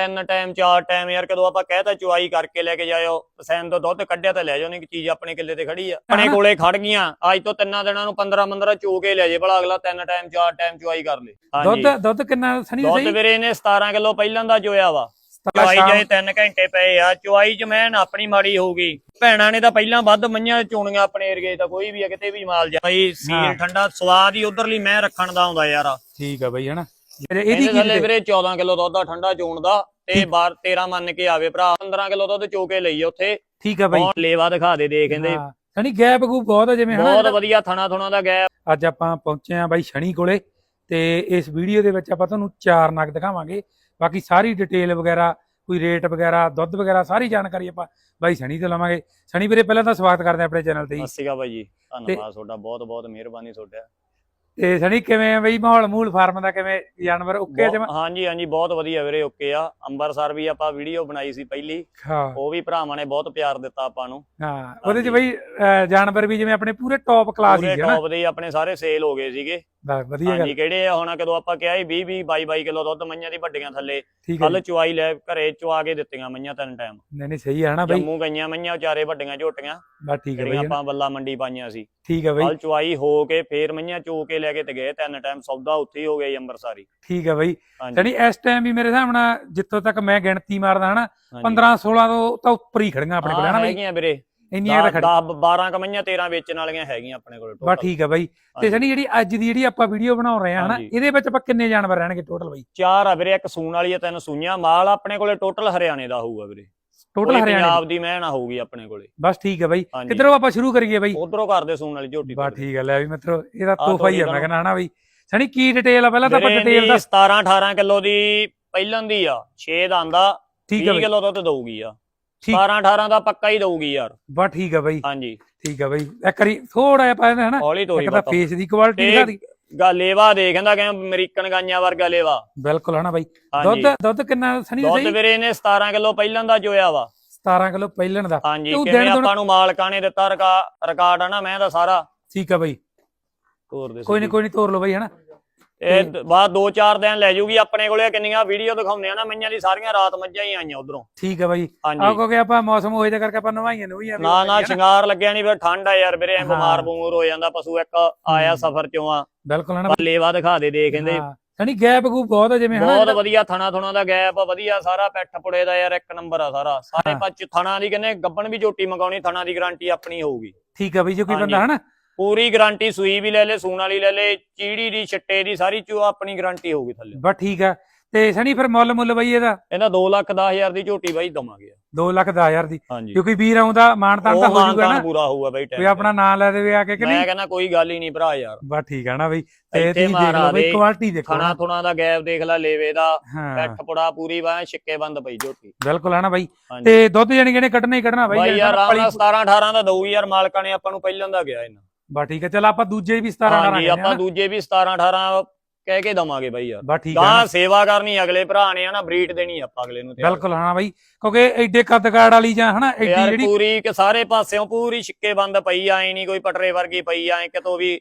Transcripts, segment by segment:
ਤਿੰਨ ਟਾਈਮ ਚਾਰ ਟਾਈਮ ਯਾਰ ਕਦੋਂ ਆਪਾਂ ਕਹਿਤਾ ਚੁਆਈ ਕਰਕੇ ਲੈ ਕੇ ਜਾਇਓ। ਪਸੰਦ ਤੋਂ ਦੁੱਧ ਕੱਢਿਆ ਤਾਂ ਲੈ ਜਾਓ ਨਹੀਂ ਚੀਜ਼ ਆਪਣੇ ਕਿੱਲੇ ਤੇ ਖੜੀ ਆ। ਆਪਣੇ। ਕੋਲੇ ਖੜ ਗਈਆਂ ਅੱਜ ਤੋਂ ਤਿੰਨਾਂ ਦਿਨਾਂ ਨੂੰ 15 15 ਚੋ ਕੇ ਲੈ ਜੇ ਭਲਾ ਅਗਲਾ ਤਿੰਨ ਟਾਈਮ ਚਾਰ ਟਾਈਮ ਚੁਆਈ ਕਰ ਲੇ। ਦੁੱਧ ਦੁੱਧ ਕਿੰਨਾ ਸਣੀ ਦੁੱਧ ਸਹੀ? ਵੀਰੇ ਇਹਨੇ 17 ਕਿਲੋ ਪਹਿਲਾਂ ਦਾ ਚੋਇਆ ਵਾ। ਚੁਆਈ ਜਾਏ 3 ਘੰਟੇ ਪਏ ਆ ਚੁਆਈ ਚ ਮੈਨ ਆਪਣੀ ਮਾੜੀ ਹੋਊਗੀ। ਭੈਣਾਂ ਨੇ ਤਾਂ ਪਹਿਲਾਂ ਵੱਧ ਮਈਆਂ ਚੋਣੀਆਂ ਆਪਣੇ ਏਰੀਏ ਤਾਂ ਕੋਈ ਵੀ ਆ ਕਿਤੇ ਵੀ ਮਾਲ ਜਾ ਹਾਂ। ਸੀਲ ਠੰਡਾ ਸਵਾਦ ਹੀ ਉਧਰਲੀ ਮੈਂ ਰੱਖਣ ਦਾ ਆਉਂਦਾ ਯਾਰ। ਠੀਕ ਆ ਬਈ ਹਨਾ? ਇਹਦੀ ਕੀ ਥੱਲੇ ਵੀਰੇ 14 ਕਿਲੋ ਦੁੱਧ ਆ ਠੰਡਾ ਚੋਣ ਦਾ ਤੇ ਬਾਹਰ 13 ਮੰਨ ਕੇ ਆਵੇ ਭਰਾ। 15 ਕਿਲੋ ਦੁੱਧ ਚੋ ਕੇ ਲਈ ਉੱਥੇ। ਠੀਕ ਆ ਬਈ। ਹੁਣ ਲੇਵਾ ਦਿਖਾ ਦੇ ਦੇ ਕਹਿੰਦੇ। ਸਣੀ ਗੈਪ ਗੂ ਬਹੁਤ ਆ ਜਿਵੇਂ ਬਹੁਤ ਵਧੀਆ ਥਣਾ ਥੁਣਾ ਦਾ ਗੈਪ। ਅੱਜ ਆਪਾਂ ਪਹੁੰਚੇ ਆ ਬਾਈ ਸ਼ਨੀ ਕੋਲੇ ਤੇ ਇਸ ਵੀਡੀਓ ਦੇ ਵਿੱਚ ਆਪਾਂ ਤੁਹਾਨੂੰ ਚਾਰ ਨਗ ਦਿਖਾਵਾਂਗੇ। ਬਾਕੀ ਸਾਰੀ ਡਿਟੇਲ ਵਗੈਰਾ ਕੋਈ ਰੇਟ ਵਗੈਰਾ ਦੁੱਧ ਵਗੈਰਾ ਸਾਰੀ ਜਾਣਕਾਰੀ ਆਪਾਂ ਬਾਈ ਸ਼ਨੀ ਤੋਂ ਲਵਾਂਗੇ। ਸ਼ਨੀ ਵੀਰੇ ਪਹਿਲਾਂ ਤਾਂ ਸਵਾਗਤ ਕਰਦੇ ਆਪਣੇ ਚੈਨਲ ਤੇ ਜੀ। ਅਸੀਗਾ ਬਾਈ ਜੀ। ਧੰਨਵਾਦ ਤੁਹਾਡਾ। ਬਹੁਤ ਬਹੁਤ ਮਿਹਰਬਾਨੀ ਤੁਹਾਡਾ। ਤੇ ਸ਼ਨੀ ਕਿਵੇਂ ਆ ਬਈ ਮਾਹੌਲ ਮੂਲ ਫਾਰਮ ਦਾ ਕਿਵੇਂ ਜਾਨਵਰ? ਓਕੇ ਜਮਾ? ਹਾਂਜੀ ਹਾਂਜੀ ਬਹੁਤ ਵਧੀਆ ਵੀਰੇ ਓਕੇ ਆ। ਅੰਬਰਸਰ ਵੀ ਆਪਾਂ ਵੀਡੀਓ ਬਣਾਈ ਸੀ ਪਹਿਲੀ। ਉਹ ਵੀ ਭਰਾਵਾਂ ਨੇ ਬਹੁਤ ਪਿਆਰ ਦਿੱਤਾ ਆਪਾਂ ਨੂੰ। ਹਾਂ ਉਹਦੇ ਚ ਬਈ ਜਾਨਵਰ ਵੀ ਜਿਵੇਂ ਆਪਣੇ ਪੂਰੇ ਟੌਪ ਕਲਾਸ ਹੀ ਹੈ ਨਾ। ਟੌਪ ਦੇ ਆਪਣੇ ਸਾਰੇ ਸੇਲ ਹੋ ਗਏ ਸੀਗੇ। ਬਸ ਵਧੀਆ ਗੱਲ। ਹਾਂਜੀ ਕਿਹੜੇ ਆ? ਹੁਣ ਕਦੋਂ ਆਪਾਂ ਕਿਹਾ ਸੀ 20 20 22 22 ਕਿਲੋ ਦੁੱਧ ਮਈਆਂ ਦੀ ਵੱਡੀਆਂ ਥੱਲੇ। ਠੀਕ ਹੈ ਕੱਲ। ਚੁਆਈ ਲੈ ਘਰੇ ਚੁਆ ਕੇ ਦਿੱਤੀਆਂ ਮਈਆਂ ਤਿੰਨ ਟਾਈਮ ਨਹੀਂ ਨਹੀਂ ਸਹੀ ਹੈ ਨਾ ਬਈ। ਜੰਮੂ ਗਈਆਂ ਮਈਆਂ ਵਿਚਾਰੇ ਵੱਡੀਆਂ ਝੋਟੀਆਂ। ਬਸ ਠੀਕ ਹੈ ਜਿਹੜੀਆਂ ਬਈ। ਆਪਾਂ ਬੱਲਾ ਮੰਡੀ ਪਾਈਆਂ ਸੀ। ਠੀਕ ਹੈ ਬਈ। ਕੱਲ ਚੁਆਈ ਹੋ ਕੇ ਫੇਰ ਮਈਆਂ ਚੋ ਕੇ ਲੈ ਕੇ ਤੇ ਗਏ ਤਿੰਨ ਟਾਈਮ ਸੌਦਾ ਉੱਥੇ ਹੀ ਹੋ ਗਿਆ ਜੀ ਅੰਮ੍ਰਿਤਸਰੀ। ਠੀਕ ਹੈ ਬਈ। ਹਾਂਜੀ। ਜਾਨੀ ਇਸ ਟਾਈਮ ਵੀ ਮੇਰੇ ਹਿਸਾਬ ਨਾਲ ਜਿੱਥੋਂ ਤੱਕ ਮੈਂ ਗਿਣਤੀ ਮਾਰਦਾ ਹਨਾ ਹਾਂਜੀ। 15 16 ਤੋਂ ਤਾਂ ਉੱਪਰ ਹੀ ਖੜੀਆਂ ਆਪਣੇ ਕੋਲ ਹਾਂ, ਹਨਾ ਬਈ? ਹੈਗੀਆਂ ਵੀਰੇ। ਇੰਨੀਆਂ ਤਾਂ 10 ਖੜੀ 12 ਕਮਈਆਂ 13 ਵੇਚਣ ਵਾਲੀਆਂ ਹੈਗੀਆਂ ਆਪਣੇ ਕੋਲ ਬਸ total। ਠੀਕ ਹੈ ਬਈ। ਤੇ। ਜਾਨੀ ਜਿਹੜੀ ਅੱਜ ਦੀ ਜਿਹੜੀ ਆਪਾਂ ਵੀਡੀਓ ਬਣਾ ਰਹੇ ਹਾਂ ਹਨਾ। ਇਹਦੇ ਵਿੱਚ ਆਪਾਂ ਕਿੰਨੇ ਜਾਨਵਰ ਰਹਿਣਗੇ ਟੋਟਲ ਬਈ? ਚਾਰ ਆ ਵੀਰੇ ਇੱਕ ਸੂਣ ਵਾਲੀ ਆ ਤਿੰਨ ਸੂਈਆਂ। ਮਾਲ ਆਪਣੇ ਕੋਲੇ ਟੋਟਲ ਹਰਿਆਣੇ ਦਾ ਹੋਊਗਾ ਵੀਰੇ। ਟੋਟਲ ਹਰਿਆਣਾ ਪੰਜਾਬ ਦੀ ਮਹਿਣਾ ਹੋਊਗੀ ਆਪਣੇ ਕੋਲੇ। ਬਸ ਠੀਕ ਹੈ ਬਈ। ਕਿੱਧਰੋਂ ਆਪਾਂ ਸ਼ੁਰੂ ਕਰੀਏ ਬਈ? ਉਧਰੋਂ ਕਰਦੇ ਸੂਣ ਵਾਲੀ ਝੋਟੀ ਬਸ ਠੀਕ ਹੈ ਲੈ ਵੀ ਮਿੱਤਰੋ ਇਹਦਾ ਤੋਹਫਾ ਹੀ ਆ ਤੋਹਫਾ ਮੈਂ ਕਹਿੰਦਾ ਹਨਾ ਬਈ। ਸਣੀ ਕੀ ਡਿਟੇਲ ਆ ਪਹਿਲਾਂ ਤਾਂ ਆਪਾਂ ਡਿਟੇਲ ਦੀ ਦਾ 17 18 ਕਿਲੋ ਦੀ ਪਹਿਲਾਂ ਦੀ ਆ 6 ਦਾ ਆਂਦਾ ਠੀਕ ਹੈ 20 ਬਈ। ਕਿਲੋ ਦੁੱਧ ਦਊਗੀ ਆ। ਠੀਕ। 17 18 ਦਾ ਪੱਕਾ ਹੀ ਦਊਗੀ ਯਾਰ। ਬਸ ਠੀਕ ਹੈ ਬਈ। ਹਾਂਜੀ। ਠੀਕ ਹੈ ਬਈ। ਇੱਕ ਵਾਰੀ ਥੋੜਾ ਜਿਹਾ ਪਾ ਹਨਾ। ਹੌਲੀ ਤੋਰੀ ਇੱਕ ਤਾਂ ਬਤਾ ਫੇਸ ਦੀ ਕੁਆਲਿਟੀ ਦਿਖਾ ਦੀ। ਗਾ ਲੇਵਾ ਦੇ ਕਹਿੰਦਾ ਕਿ ਅਮਰੀਕਨ ਗਾਈਆਂ ਵਰਗਾ ਲੇਵਾ ਬਿਲਕੁਲ ਹਨਾ ਬਈ। ਹਾਂਜੀ। ਦੁੱਧ ਦੁੱਧ ਕਿੰਨਾ ਸਣੀ ਦੁੱਧ ਸਹੀ? ਵੀਰੇ ਨੇ 17 ਕਿਲੋ ਪਹਿਲਾਂ ਦਾ ਜੋਇਆ ਵਾ। 17 ਕਿਲੋ ਪਹਿਲਣ ਦਾ। ਹਾਂਜੀ ਤੇ ਕਿਵੇਂ ਦਿਨ ਆਪਾਂ ਨੂੰ ਮਾਲਕਾਂ ਨੇ ਦਿੱਤਾ ਰਿਕਾ- ਰਿਕਾਰਡ ਆ ਨਾ ਮੈਂ ਦਾ ਸਾਰਾ। ਠੀਕ ਹੈ ਬਈ। ਤੋਰ ਦੇ ਕੋਈ ਨਹੀਂ ਕੋਈ ਨਹੀਂ ਤੋਰ ਲਓ ਬਈ ਹਨਾ। ਇਹ ਦ- ਬਾਅਦ 2-4 ਦਿਨ ਲੈ ਜੂਗੀ ਆਪਣੇ ਕੋਲੇ ਕਿੰਨੀਆਂ ਵੀਡੀਓ ਦਿਖਾਉਂਦੇ ਆ ਨਾ ਮਈਆਂ ਦੀ ਸਾਰੀਆਂ ਰਾਤ ਮੱਝਾਂ ਹੀ ਆਈਆਂ ਉਧਰੋਂ। ਠੀਕ ਹੈ ਬਈ। ਆਹ ਹਾਂਜੀ ਕਿਉਂਕਿ ਆਪਾਂ ਮੌਸਮ ਹੋਏ ਦੇ ਕਰਕੇ ਆਪਾਂ ਨਵਾਈਆਂ ਨੂੰ ਵੀ ਨਾ ਨਾ ਸ਼ਿੰਗਾਰ ਲੱਗਿਆ ਨਹੀਂ ਫਿਰ ਠੰਡ ਆ ਯਾਰ ਵੀਰੇ ਐਂ ਬਿਮਾਰ ਹਾਂ। ਬੂਮਰ ਹੋ ਜਾਂਦਾ ਪਸ਼ੂ ਇੱਕ ਆਇਆ ਹੂੰ। ਸਫਰ ਚੋਂ ਆ। ਬਿਲਕੁਲ ਪਰ ਲੇਵਾ ਦਿਖਾ ਦੇ ਦੇ ਕਹਿੰਦੇ ਸਣੀ ਗੈਪ ਗੂ ਬਹੁਤ ਆ ਜਿਵੇਂ ਹਨਾ ਬਹੁਤ ਵਧੀਆ ਥਣਾ ਥੁਣਾ ਦਾ ਗੈਪ ਆ ਵਧੀਆ ਸਾਰਾ ਪੈਠ ਪੁੜੇ ਦਾ ਯਾਰ ਇੱਕ ਨੰਬਰ ਆ ਸਾਰਾ। ਸਾਰੇ ਹਾਂ। ਪੱਚ ਥਣਾ ਦੀ ਕਹਿੰਦੇ ਗੱਬਣ ਵੀ ਝੋਟੀ ਮੰਗਾਉਣੀ ਥਣਾ ਦੀ ਗਾਰੰਟੀ ਆਪਣੀ ਹੋਊਗੀ। ਠੀਕ ਹੈ ਬਈ ਜੇ ਕੋਈ। ਬੰਦਾ ਹਨਾ ਪੂਰੀ ਗਾਰੰਟੀ ਸੂਈ ਵੀ ਲੈ ਲੈ ਸੂਣ ਵਾਲੀ ਲੈ ਲੈ ਚੀੜੀ ਦੀ ਛੱਟੇ ਦੀ ਸਾਰੀ ਚੋ ਆਪਣੀ ਗਾਰੰਟੀ ਹੋਊਗੀ ਥੱਲੇ। ਬਸ ਠੀਕ ਆ। ਤੇ ਸਣੀ ਫਿਰ ਮੁੱਲ ਮੁੱਲ ਬਈ ਇਹਦਾ? ਇਹਦਾ 2 ਲੱਖ 10 ਹਜ਼ਾਰ ਦੀ ਝੋਟੀ ਬਾਈ ਦਵਾਂਗੇ। 2 ਲੱਖ 10000 ਦੀ। ਹਾਂਜੀ। ਕਿਉਂਕਿ ਵੀਰ ਆਉਂਦਾ ਉਹ ਤਾਂ ਹੋ ਮਾਨਤਾਨ ਨਾ। ਪੂਰਾ ਹੋਊਗਾ ਬਾਈ ਕੋਈ ਟਾਈਮ ਆਪਣਾ ਨਾਂ ਲੈ ਦੇਵੇ ਆ ਕੇ ਕਿ ਮੈਂ ਨਹੀਂ? ਕਹਿੰਦਾ ਕੋਈ ਗੱਲ ਹੀ ਨਹੀਂ ਭਰਾ ਯਾਰ। ਬਸ ਠੀਕ ਆ ਨਾ ਬਈ। ਤੇ ਤੁਸੀਂ ਦੇਖ ਲਓ ਬਈ ਦੇ, ਕੁਆਲਿਟੀ ਦੇਖੋ ਨਾ। ਥੁਣਾ ਦਾ ਗੈਪ ਦੇਖ ਲੈ ਲੇਵੇ ਦਾ। ਹਾਂ। ਪੈਠ ਪੁੜਾ ਪੂਰੀ ਬਾਹ ਛਿੱਕੇ ਬੰਦ ਪਈ ਝੋਟੀ। ਬਿਲਕੁਲ ਹੈ ਨਾ ਬਾਈ। ਤੇ ਦੁੱਧ ਜਾਨੀ ਕਿ ਨੇ ਕੱਢਣਾ ਹੀ ਕੱਢਣਾ ਬਾਈ ਯਾਰ ਆਰਾਮ ਨਾਲ ਪਲੀ- 17 18 ਦਾ ਦਊ ਯਾਰ ਮਾਲਕਾਂ ਨੇ ਆਪਾਂ ਨੂੰ ਪਹਿਲਾਂ ਦਾ ਗਿਆ ਇਹਨਾਂ। ਬਸ ਠੀਕ ਹੈ ਚਲ ਆਪਾਂ ਦੂਜੇ ਵੀ 17 ਹਾਂਜੀ ਆਪਾਂ ਦੂਜੇ ਵੀ 17 18 ਕਹਿ ਕੇ ਦਵਾਂਗੇ ਬਾਈ ਯਾਰ। ਬਸ ਠੀਕ ਆ ਗਾਂ। ਸੇਵਾ ਕਰਨੀ ਅਗਲੇ ਭਰਾ ਨੇ ਹਨਾ ਬਰੀਡ ਦੇਣੀ ਆਪਾਂ ਅਗਲੇ ਨੂੰ ਬਿਲਕੁਲ ਹਾਂ ਬਾਈ ਕਿਉਂਕਿ ਐਡੇ ਕੱਦਕਾੜ ਵਾਲੀ ਜਾਂ ਹਨਾ ਐਡੀ ਜਿਹੜੀ ਪੂਰੀ ਕਿ ਸਾਰੇ ਪਾਸਿਓਂ ਪੂਰੀ ਛਿੱਕੇ ਬੰਦ ਪਈ ਆਏ ਨਹੀਂ ਕੋਈ ਪਟਰੇ ਵਰਗੀ ਪਈ ਆਏ ਕਿਤੋਂ ਵੀ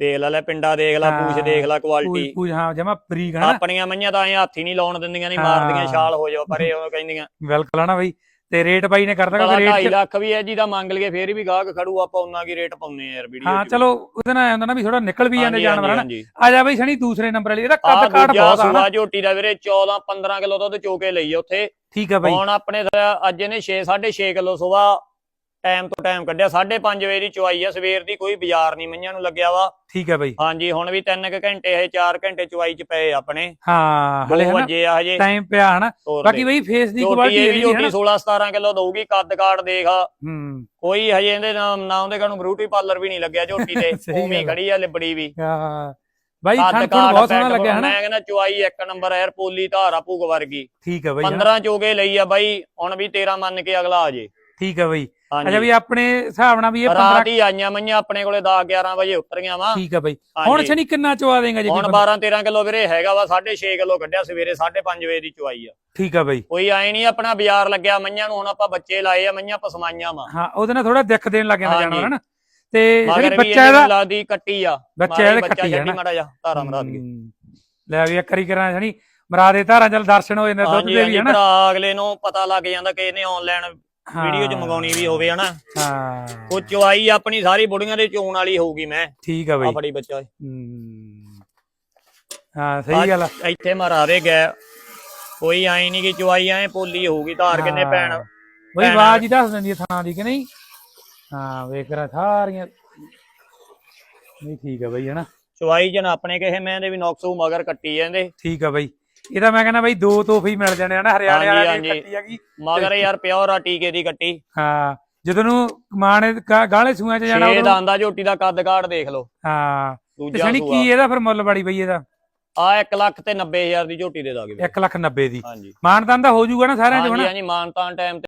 ਦੇਖ ਲੈ ਲੈ ਪਿੰਡਾ ਦੇਖ ਲੈ ਹਾਂ, ਪੂਛ ਦੇਖ ਲੈ ਕੁਆਲਿਟੀ ਪੂਰੀ ਹਾਂ ਜਮਾ ਫਰੀਕ ਹਨਾ। ਆਪਣੀਆਂ ਮਈਆਂ ਤਾਂ ਐ ਹੱਥ ਹੀ ਨਹੀਂ ਲਾਉਣ ਦਿੰਦੀਆਂ ਨਹੀਂ ਹਾਂ। ਮਾਰਦੀਆਂ ਛਾਲ ਹੋ ਜਾਓ ਪਰੇ ਉਹ ਕਹਿੰਦੀਆਂ। ਬਿਲਕੁਲ ਹੈ ਨਾ ਬਾਈ। ਤੇ ਰੇਟ ਬਾਈ ਨੇ ਕਰਦਾ ਪਤਾ ਕਿ 2.5 ਰੇਟ ਲੱਖ ਵੀ ਹੈ ਜੀ ਦਾ ਮੰਗ ਲਈਏ ਫੇਰ ਵੀ ਗਾਹਕ ਖੜੂ ਆਪਾਂ ਉਹਨਾਂ ਕੀ ਰੇਟ ਪਾਉਨੇ ਆ ਯਾਰ ਵੀਡੀਓ ਹਾਂ ਚਲੋ ਉਹਦੇ ਨਾਲ ਆਉਂਦਾ ਨਾ ਵੀ ਥੋੜਾ ਨਿਕਲ ਵੀ ਜਾਂਦੇ ਜਾਨਵਰ ਹਨਾ? ਆ ਜਾ ਬਾਈ ਸਣੀ ਦੂਸਰੇ ਨੰਬਰ ਵਾਲੀ ਇਹਦਾ ਕੱਦ ਦੂਜਾ ਬਹੁਤ ਆ ਸੂਆ ਝੋਟੀ ਦਾ ਵੀਰੇ 14 15 ਕਿਲੋ ਦੁੱਧ ਚੋ ਕੇ ਲਈ ਆ ਉੱਥੇ। ਠੀਕ ਆ ਬਾਈ। ਹੁਣ ਆਪਣੇ ਅੱਜ ਇਹਨੇ 6 6.5 ਕਿਲੋ ਸੂਆ ਟਾਈਮ ਤੋਂ ਟਾਈਮ ਕੱਢਿਆ। 5:30 ਵਜੇ ਦੀ ਚੁਆਈ ਆ। ਸਵੇਰ ਦੀ ਕੋਈ ਬਾਜ਼ਾਰ ਨਹੀਂ ਮਈਆਂ ਨੂੰ ਲੱਗਿਆ ਵਾ। ਠੀਕ ਆ ਬਾਈ। ਹਾਂਜੀ ਹੁਣ ਵੀ 3 ਘੰਟੇ ਇਹ 4 ਘੰਟੇ ਚੁਆਈ ਚ ਪਏ ਆਪਣੇ। ਹਾਂ ਹਲੇ ਹਨਾ ਵਜੇ ਆ ਹਜੇ। ਟਾਈਮ ਪਿਆ ਹਨਾ। ਬਾਕੀ। ਬਾਈ ਫੇਸ ਦੀ ਕੁਆਲਿਟੀ ਇਹ ਵੀ ਇਹਦੀ ਝੋਟੀ ਹਨਾ। 16 17 ਕਿਲੋ ਦਊਗੀ ਕੱਦ ਕਾੜ ਦੇਖ ਹੂੰ। ਕੋਈ ਹਜੇ ਇਹਦੇ ਨਾਮ ਨਾ ਉਹਦੇ ਕਾਨੂੰ ਬਿਊਟੀ ਪਾਰਲਰ ਵੀ ਨਹੀਂ ਲੱਗਿਆ ਝੋਟੀ ਤੇ। ਉਵੇਂ ਹੀ। ਖੜੀ ਆ ਲਿਬੜੀ ਵੀ। ਹਾਂ। ਬਾਈ ਥਣ ਥਣ ਬਹੁਤ ਸੋਹਣਾ ਲੱਗਿਆ ਹਨਾ। ਮੈਂ ਕਹਿੰਦਾ ਚੁਆਈ ਇੱਕ ਨੰਬਰ ਯਾਰ ਪੋਲੀ ਧਾਰਾ ਭੂਗ ਵਰਗੀ। ਠੀਕ ਆ ਬਾਈ ਹਨਾ। 15 ਚੋਗੇ ਲਈ ਆ ਬਾਈ ਹੁਣ ਵੀ 13 ਮੰਨ ਕੇ ਅਗਲਾ ਆ ਜੇ। ਠੀਕ ਆ ਬਾਈ। ਅੱਛਾ ਵੀ ਆਪਣੇ ਹਿਸਾਬ ਨਾਲ ਵੀ ਇਹ 15 ਰਾਤ ਹੀ ਆਈਆਂ ਮਈਆਂ ਆਪਣੇ ਕੋਲੇ 10 11 ਵਜੇ ਉਤਰੀਆਂ ਵਾ। ਠੀਕ ਆ ਬਾਈ। ਹੁਣ ਛਣੀ ਕਿੰਨਾ ਚਵਾ ਦੇਗਾ ਜੀ ਹੁਣ ਕੋਈ 12 13 ਕਿਲੋ ਵੀਰੇ ਹੈਗਾ ਵਾ 6.5 ਕਿਲੋ ਕੱਢਿਆ ਸਵੇਰੇ 5:30 ਵਜੇ ਦੀ ਚੁਆਈ ਆ। ਠੀਕ ਆ ਬਾਈ। ਕੋਈ ਆਏ ਨਹੀਂ ਆਪਣਾ ਬਾਜ਼ਾਰ ਲੱਗਿਆ ਮਈਆਂ ਨੂੰ ਹੁਣ ਆਪਾਂ ਬੱਚੇ ਲਾਏ ਆ ਮਈਆਂ ਪਸਮਾਈਆਂ ਵਾ। ਹਾਂ ਉਹਦੇ ਨਾਲ ਥੋੜਾ ਦਿੱਖ ਦੇਣ ਲੱਗ ਜਾਂਦਾ। ਜਾਨਵਰ ਹਨਾ? ਤੇ ਜਿਹੜੀ ਬੱਚਾ ਇਹਦੀ ਲਾਦੀ ਕੱਟੀ ਆ। ਬੱਚਾ ਇਹਦਾ ਕੱਟੀ ਨਾ ਮਾੜਾ ਜਾ ਧਾਰਾ ਮਰਾ ਹੂੰ। ਲੈ ਵੀ ਇੱਕ ਵਾਰੀ ਕਰਾਂ ਜਣੀ ਮਰਾ ਦੇ ਧਾਰਾਂ ਚੱਲ ਦਰਸ਼ਨ ਹੋ ਜਾਂਦੇ ਦੁੱਧ ਦੇ ਵੀ ਹਨਾ? ਅਗਲੇ ਨੂੰ ਪਤਾ ਲੱਗ ਜਾਂਦਾ ਕਿ ਇਹਨੇ ਆਨਲਾਈਨ ਵੀਡੀਓ 'ਚ ਮੰਗਾਉਣੀ ਵੀ ਹੋਵੇ ਹਨਾ? ਹਾਂ। ਉਹ ਚੁਆਈ ਆਪਣੀ ਸਾਰੀ ਬੁੜੀਆਂ ਦੇ ਚੋਣ ਵਾਲੀ ਹੋਊਗੀ ਮੈਂ। ਠੀਕ ਆ ਆ ਬਈ ਫੜੀ ਬੱਚਾ। ਹਾਂ। ਸਹੀ ਗੱਲ ਆ। ਇੱਥੇ ਮਰਾਵੇ ਗਏ। ਕੋਈ ਆਈ ਨਹੀਂ ਕਿ ਚੁਆਈ ਐ ਪੋਲੀ ਹੋਊਗੀ ਧਾਰ ਕਿੰਨੇ। ਪੈਣ ਬਈ ਆਵਾਜ਼ ਹੀ ਦੱਸ ਦਿੰਦੀ ਆ ਥਾਂ ਦੀ ਕਿ ਨਹੀਂ? ਹਾਂ ਵੇਖ ਰਾ ਸਾਰੀਆਂ। ਨਹੀਂ ਠੀਕ ਆ ਬਈ ਹਨਾ। ਚੁਆਈ ਜਨ ਆਪਣੇ ਕਿਸੇ ਮੈਂ ਦੇ ਵੀ ਨੌਕਸੂ ਮਗਰ ਕੱਟੀ ਜਾਂਦੇ। ਠੀਕ ਆ ਬਈ। ਇਹਦਾ ਮੈਂ ਕਹਿੰਦਾ ਬਈ ਦੋ ਤੋਹਫੇ ਹੀ ਮਿਲ ਜਾਣੇ ਹਨਾ ਹਰਿਆਣੇ ਵਾਲਿਆਂ ਦੀ। ਕੱਟੀ ਹੈਗੀ। ਮਗਰ ਯਾਰ ਪਿਓਰ ਆ ਟੀਕੇ ਦੀ ਕੱਟੀ। ਹਾਂ ਜਦੋਂ ਨੂੰ ਮਾਣੇ ਗਾਲੇ ਸੂਆਂ ਚ ਜਾਣਾ ਉਦੋਂ ਦੰਦਾ ਝੋਟੀ ਦਾ ਕੱਦ ਕਾੜ ਦੇਖ ਲਓ। ਹਾਂ ਤੇ ਦੂਜਾ ਸੂਆ। ਕੀ ਇਹਦਾ ਫਿਰ ਮੁੱਲ ਬੜੀ ਬਈ ਇਹਦਾ? ਆ 1 ਲੱਖ ਤੇ 90000 ਦੀ ਝੋਟੀ ਦੇ ਦਾਂਗੇ। 1 ਲੱਖ 90 ਦੀ। ਹਾਂਜੀ। ਮਾਨਦਾਨ ਦਾ ਹੋ ਜਾਊਗਾ ਨਾ ਸਾਰਿਆਂ ਚ ਹਾਂਜੀ ਹਨਾ ਹਾਂਜੀ ਮਾਨਤਾਨ ਟਾਈਮ